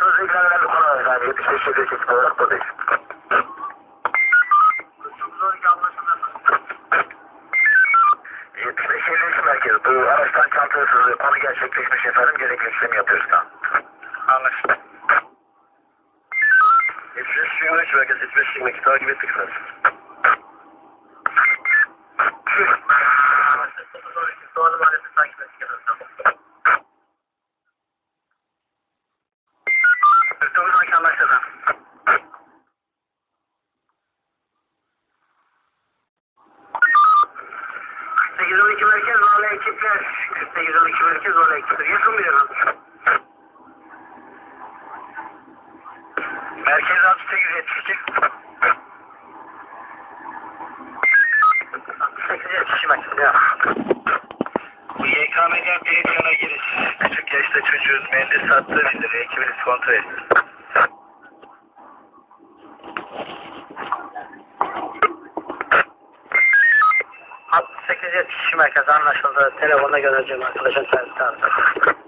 Araçınızı ilgilenen bir konu efendim. 75 şehir ekip olarak buradayız. Çok zor ki anlaşılır. 75 şehir merkez. Bu araçtan çanta hırsızlığı konu gerçekleşmiş efendim. Gerekli işlemi yapıyoruz da. Anlaşıldı. 75 şehir merkez. 75 şehir merkez. Takip ettik efendim. Doğru maalesef takip ettik efendim. Anlaşıldı. merkez vale ekipler 4812 merkez vale ekipler yakın bir yakın. Merkez 6872 6872 merkez ya. Bu YKM'den bir yana giriş. Küçük yaşta çocuğun mendil sattığı bildir. Ekibiniz kontrol edin. 68 yetişim merkezi anlaşıldı. Telefonda göreceğim arkadaşım serviste artık.